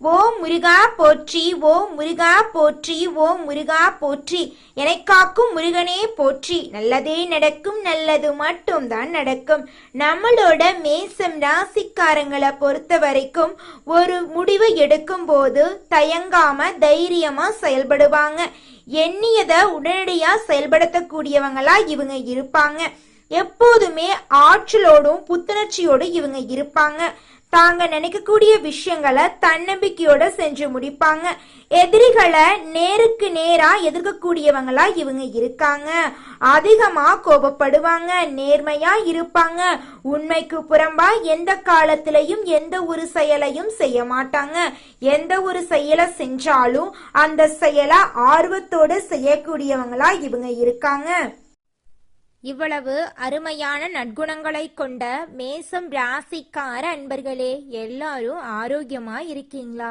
ஓ முருகா போற்றி ஓ முருகா போற்றி ஓ முருகா போற்றி. எனை காக்கும் முருகனே போற்றி. நல்லதே நடக்கும் நல்லது மட்டும் தான் நடக்கும். நம்மளோட மேசம் ராசிக்காரங்களை பொறுத்த வரைக்கும் ஒரு முடிவு எடுக்கும் போது தயங்காம தைரியமா செயல்படுவாங்க. எண்ணியதை உடனடியா செயல்படுத்தக்கூடியவங்களா இவங்க இருப்பாங்க. எப்போதுமே ஆற்றலோடும் புத்துணர்ச்சியோடும் இவங்க இருப்பாங்க. தாங்க நினைக்கக்கூடிய விஷயங்களை தன்னம்பிக்கையோட செஞ்சு முடிப்பாங்க. எதிரிகளை நேருக்கு நேரா எதிர்க்கக்கூடியவங்களா இவங்க இருக்காங்க. அதிகமா கோபப்படுவாங்க நேர்மையா இருப்பாங்க. உண்மைக்கு புறம்பா எந்த காலத்திலையும் எந்த ஒரு செயலையும் செய்ய மாட்டாங்க. எந்த ஒரு செயலை செஞ்சாலும் அந்த செயலை ஆர்வத்தோட செய்யக்கூடியவங்களா இவங்க இருக்காங்க. இவ்வளவு அருமையான நற்குணங்களை கொண்ட மேசம் ராசிக்கார அன்பர்களே எல்லாரும் ஆரோக்கியமா இருக்கீங்களா?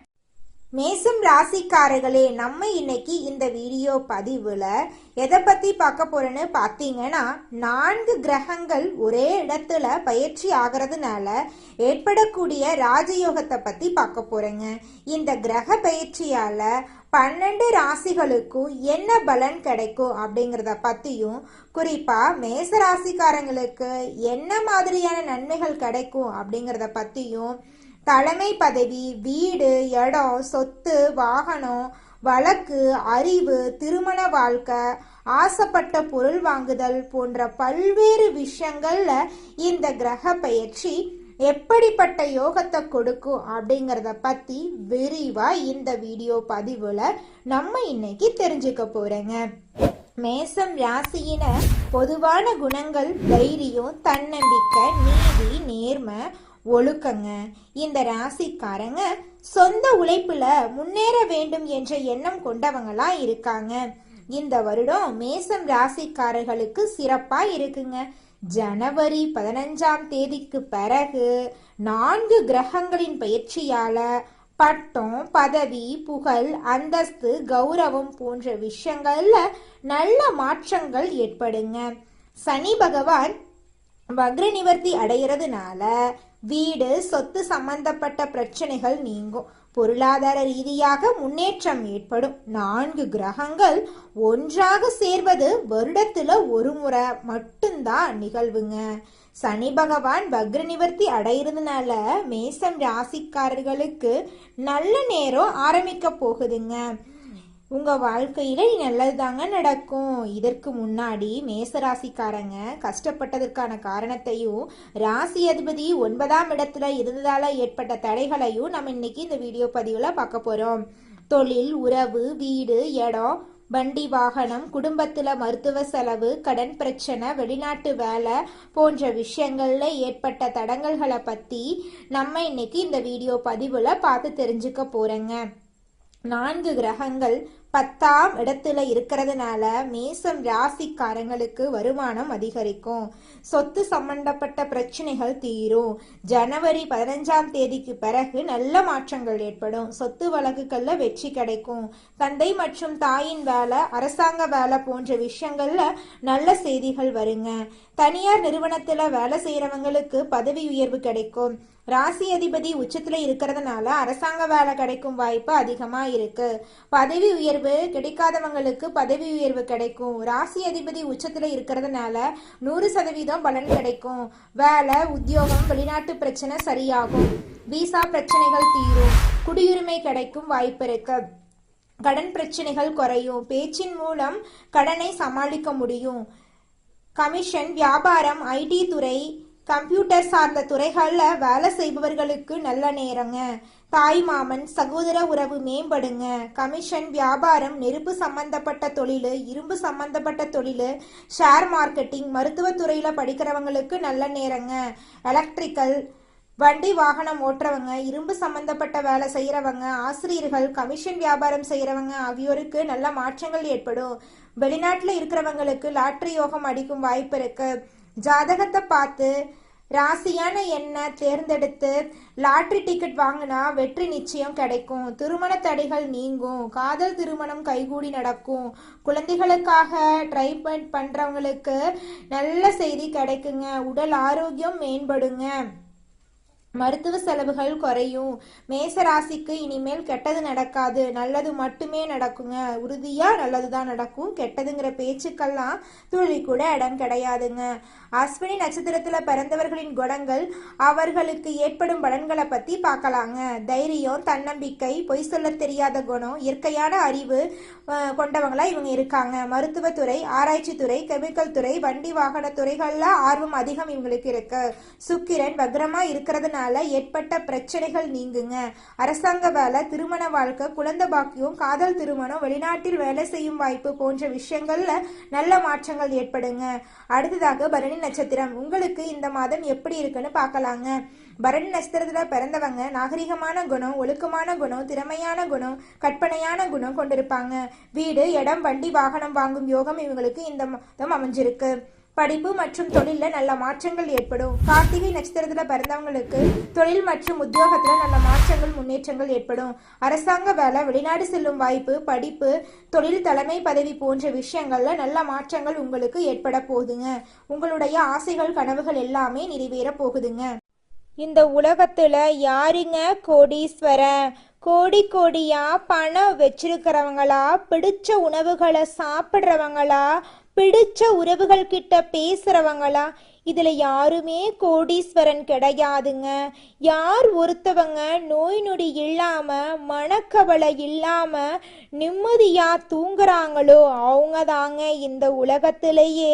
மேசம் ராசிக்காரர்களே நம்ம இன்னைக்கு இந்த வீடியோ பதிவில் எதை பற்றி பார்க்க போகிறேன்னு பார்த்தீங்கன்னா நான்கு கிரகங்கள் ஒரே இடத்துல பயிற்சி ஆகிறதுனால ஏற்படக்கூடிய ராஜயோகத்தை பற்றி பார்க்க போறேங்க. இந்த கிரக பயிற்சியால் பன்னெண்டு ராசிகளுக்கும் என்ன பலன் கிடைக்கும் அப்படிங்கிறத பற்றியும் குறிப்பாக மேச ராசிக்காரங்களுக்கு என்ன மாதிரியான நன்மைகள் கிடைக்கும் அப்படிங்கிறத பற்றியும் தலைமை பதவி வீடு இடம் சொத்து வாகனம் வழக்கு அறிவு திருமண வாழ்க்கை ஆசைப்பட்ட பொருள் வாங்குதல் போன்ற பல்வேறு விஷயங்கள்ல இந்த கிரக பயிற்சி எப்படிப்பட்ட யோகத்தை கொடுக்கும் அப்படிங்கிறத பத்தி விரிவா இந்த வீடியோ பதிவுல நம்ம இன்னைக்கு தெரிஞ்சுக்க போறேங்க. மேசம் ராசியின பொதுவான குணங்கள் தைரியம் தன்னம்பிக்கை நீதி நேர்மை ஒழுக்கங்க. இந்த ராசிக்காரங்க சொந்த உழைப்புல முன்னேற வேண்டும் என்ற எண்ணம் கொண்டவங்களா இருக்காங்க. இந்த வருடம் மேசம் ராசிக்காரர்களுக்கு சிறப்பா இருக்குங்க. ஜனவரி பதினஞ்சாம் தேதிக்கு பிறகு நான்கு கிரகங்களின் பயிற்சியால பட்டம் பதவி புகழ் அந்தஸ்து கௌரவம் போன்ற விஷயங்கள்ல நல்ல மாற்றங்கள் ஏற்படுங்க. சனி பகவான் வக்ர நிவர்த்தி அடைகிறதுனால வீடு சொத்து சம்பந்தப்பட்ட பிரச்சனைகள் நீங்கும். பொருளாதார ரீதியாக முன்னேற்றம் ஏற்படும். நான்கு கிரகங்கள் ஒன்றாக சேர்வது வருடத்துல ஒரு முறை மட்டும்தான் நிகழ்வுங்க. சனி பகவான் வக்ர நிவர்த்தி அடையிறதுனால மேசம் ராசிக்காரர்களுக்கு நல்ல நேரம் ஆரம்பிக்க போகுதுங்க. உங்கள் வாழ்க்கையில் நல்லது தாங்க நடக்கும். இதற்கு முன்னாடி மேசராசிக்காரங்க கஷ்டப்பட்டதற்கான காரணத்தையும் ராசி அதிபதி ஒன்பதாம் இடத்துல இருந்ததால் ஏற்பட்ட தடைகளையும் நம்ம இன்னைக்கு இந்த வீடியோ பதிவில் பார்க்க போகிறோம் தொழில் உறவு வீடு இடம் வண்டி வாகனம் குடும்பத்தில் மருத்துவ செலவு கடன் பிரச்சனை வெளிநாட்டு வேலை போன்ற விஷயங்கள்ல ஏற்பட்ட தடங்கல்களை பற்றி நம்ம இன்னைக்கு இந்த வீடியோ பதிவில் பார்த்து தெரிஞ்சுக்க போகிறோங்க நான்கு கிரகங்கள் பத்தாம் இடத்துல இருக்கிறதுனால மேசம் ராசிக்காரங்களுக்கு வருமானம் அதிகரிக்கும். சொத்து சம்பந்தப்பட்ட பிரச்சனைகள் தீரும். ஜனவரி பதினஞ்சாம் தேதிக்கு பிறகு நல்ல மாற்றங்கள் ஏற்படும். சொத்து வழக்குகள்ல வெற்றி கிடைக்கும். தந்தை மற்றும் தாயின் வேலை அரசாங்க வேலை போன்ற விஷயங்கள்ல நல்ல செய்திகள் வருங்க. தனியார் நிறுவனத்துல வேலை செய்யறவங்களுக்கு பதவி உயர்வு கிடைக்கும். ராசி அதிபதி உச்சத்தில் இருக்கிறதுனால அரசாங்க வேலை கிடைக்கும் வாய்ப்பு அதிகமாக இருக்கு. பதவி உயர்வு கிடைக்காதவங்களுக்கு பதவி உயர்வு கிடைக்கும். ராசி அதிபதி உச்சத்தில் இருக்கிறதுனால நூறு சதவீதம் பலன் கிடைக்கும். வேலை உத்தியோகம் வெளிநாட்டு பிரச்சனை சரியாகும். விசா பிரச்சனைகள் தீரும். குடியுரிமை கிடைக்கும் வாய்ப்பு இருக்கு. கடன் பிரச்சனைகள் குறையும். பேச்சின் மூலம் கடனை சமாளிக்க முடியும். கமிஷன் வியாபாரம் ஐடி துறை கம்ப்யூட்டர் சார்ந்த துறைகளில் வேலை செய்பவர்களுக்கு நல்ல நேரங்க. தாய் மாமன் சகோதர உறவு மேம்படுங்க. கமிஷன் வியாபாரம் நெருப்பு சம்பந்தப்பட்ட தொழில் இரும்பு சம்பந்தப்பட்ட தொழில் ஷேர் மார்க்கெட்டிங் மருத்துவத்துறையில் படிக்கிறவங்களுக்கு நல்ல நேரங்க. எலக்ட்ரிக்கல் வண்டி வாகனம் ஓட்டுறவங்க இரும்பு சம்பந்தப்பட்ட வேலை செய்கிறவங்க ஆசிரியர்கள் கமிஷன் வியாபாரம் செய்கிறவங்க ஆகியோருக்கு நல்ல மாற்றங்கள் ஏற்படும். வெளிநாட்டில் இருக்கிறவங்களுக்கு லாட்ரி யோகம் அடிக்கும் வாய்ப்பு இருக்குது ஜாதகத்தை பார்த்து ராசியான எண்ணை தேர்ந்தெடுத்து லாட்ரி டிக்கெட் வாங்கினா வெற்றி நிச்சயம் கிடைக்கும். திருமண தடைகள் நீங்கும். காதல் திருமணம் கைகூடி நடக்கும். குழந்தைகளுக்காக ட்ரை பண்றவங்களுக்கு நல்ல செய்தி கிடைக்குங்க. உடல் ஆரோக்கியம் மேம்படுங்க. மருத்துவ செலவுகள் குறையும். மேச ராசிக்கு இனிமேல் கெட்டது நடக்காது. நல்லது மட்டுமே நடக்குங்க. உறுதியா நல்லதுதான் நடக்கும். கெட்டதுங்கிற பேச்சுக்கெல்லாம் துளி கூட இடம் கிடையாதுங்க. அஸ்வினி நட்சத்திரத்துல பிறந்தவர்களின் குணங்கள் அவர்களுக்கு ஏற்படும் பலன்களை பத்தி பார்க்கலாங்க. தைரியம் தன்னம்பிக்கை பொய் சொல்ல தெரியாத குணம் இயற்கையான அறிவு கொண்டவங்களா இவங்க இருக்காங்க. மருத்துவத்துறை ஆராய்ச்சி துறை கெமிக்கல் துறை வண்டி வாகன துறைகள்ல ஆர்வம் அதிகம் இவங்களுக்கு இருக்கு. சுக்கிரன் வக்ரமா இருக்கிறதுனால ஏற்பட்ட பிரச்சனைகள் நீங்குங்க. அரசாங்க வேலை திருமண வாழ்க்கை குழந்தை பாக்கியம் காதல் திருமணம் வெளிநாட்டில் வேலை செய்யும் வாய்ப்பு போன்ற விஷயங்கள்ல நல்ல மாற்றங்கள் ஏற்படுங்க. அடுத்ததாக பரணி நட்சத்திரம். உங்களுக்கு இந்த மாதம் எப்படி இருக்குன்னு பார்க்கலாங்க. பரணி நட்சத்திரத்துல பிறந்தவங்க நாகரிகமான குணம் ஒழுக்கமான குணம் திறமையான குணம் கற்பனையான குணம் கொண்டிருப்பாங்க. வீடு இடம் வண்டி வாகனம் வாங்கும் யோகம் இவங்களுக்கு இந்த மாதம் அமைஞ்சிருக்கு. படிப்பு மற்றும் தொழில்ல நல்ல மாற்றங்கள் ஏற்படும். கார்த்திகை நட்சத்திரத்துல பிறந்தவங்களுக்கு தொழில் மற்றும் உத்தியோகத்துல நல்ல மாற்றங்கள் முன்னேற்றங்கள் ஏற்படும். அரசாங்க வேலை வெளிநாடு செல்லும் வாய்ப்பு படிப்பு தொழில் தலைமை பதவி போன்ற விஷயங்கள்ல நல்ல மாற்றங்கள் உங்களுக்கு ஏற்பட போகுதுங்க. உங்களுடைய ஆசைகள் கனவுகள் எல்லாமே நிறைவேற போகுதுங்க. இந்த உலகத்துல யாருங்க கோடீஸ்வரன் கோடி கோடியா பணம் வச்சிருக்கிறவங்களா? பிடிச்ச உணவுகளை சாப்பிட்றவங்களா? பிடிச்ச உறவுகள் கிட்ட பேசுறவங்களா இதுல யாருமே கோடீஸ்வரன் கிடையாதுங்க. யார் ஒருத்தவங்க நோய் நொடி இல்லாம மனக்கவலை இல்லாம நிம்மதியா தூங்குறாங்களோ அவங்க தாங்க இந்த உலகத்திலேயே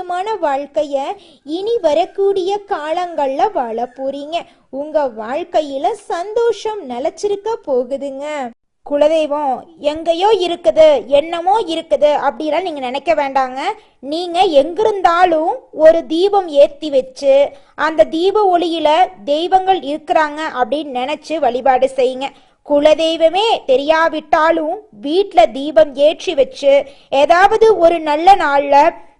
ஆரோக்கியமான வாழ்க்கைய இனி வரக்கூடிய காலங்கள்ல வாழ போறீங்க. உங்க வாழ்க்கையில சந்தோஷம் நிலச்சிருக்க போகுதுங்க. குலதெய்வம் எங்கேயோ இருக்குது என்னமோ இருக்குது அப்படிலாம் நீங்க நினைக்க வேண்டாங்க. நீங்க எங்கிருந்தாலும் ஒரு தீபம் ஏத்தி வச்சு அந்த தீப ஒளியில தெய்வங்கள் இருக்கிறாங்க அப்படின்னு நினைச்சு வழிபாடு செய்யுங்க. குலதெய்வமே தெரியாவிட்டாலும் வீட்டில் தீபம் ஏற்றி வச்சு ஏதாவது ஒரு நல்ல நாள்ல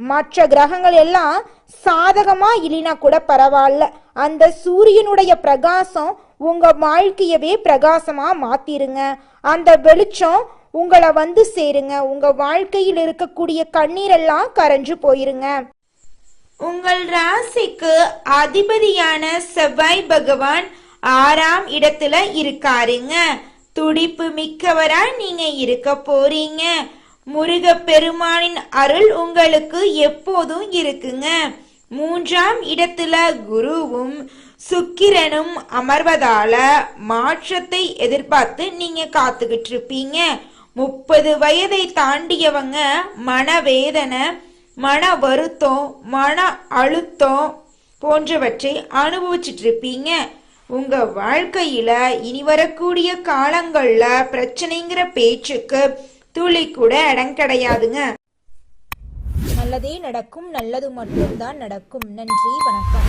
மற்ற கிரகங்கள் எல்லாம் சாதகமா இல்லைனா கூட பரவாயில்ல. அந்த சூரியனுடைய பிரகாசம் உங்க வாழ்க்கையவே பிரகாசமா மாத்திருங்க. அந்த வெளிச்சம் உங்களை வந்து சேருங்க. உங்க வாழ்க்கையில் இருக்கக்கூடிய கண்ணீரெல்லாம் கரைஞ்சு போயிருங்க. உங்கள் ராசிக்கு அதிபதியான செவ்வாய் பகவான் ஆறாம் இடத்துல இருக்காருங்க. துடிப்பு மிக்கவரா நீங்க இருக்க போறீங்க. முருகப்பெருமானின் அருள் உங்களுக்கு எப்போதும் இருக்குங்க. மூன்றாம் இடத்துல குருவும் சுக்கிரனும் அமர்வதால மாற்றத்தை எதிர்பார்த்து நீங்க காத்துக்கிட்டு இருப்பீங்க முப்பது வயதை தாண்டியவங்க மனவேதனை மன வருத்தம் மன அழுத்தம் போன்றவற்றை அனுபவிச்சுட்டு இருப்பீங்க உங்க வாழ்க்கையில இனி வரக்கூடிய காலங்கள்ல பிரச்சனைங்கிற பேச்சுக்கு துளி கூட இடம் கிடையாதுங்க. நல்லதே நடக்கும் நல்லது மட்டும்தான் நடக்கும். நன்றி வணக்கம்.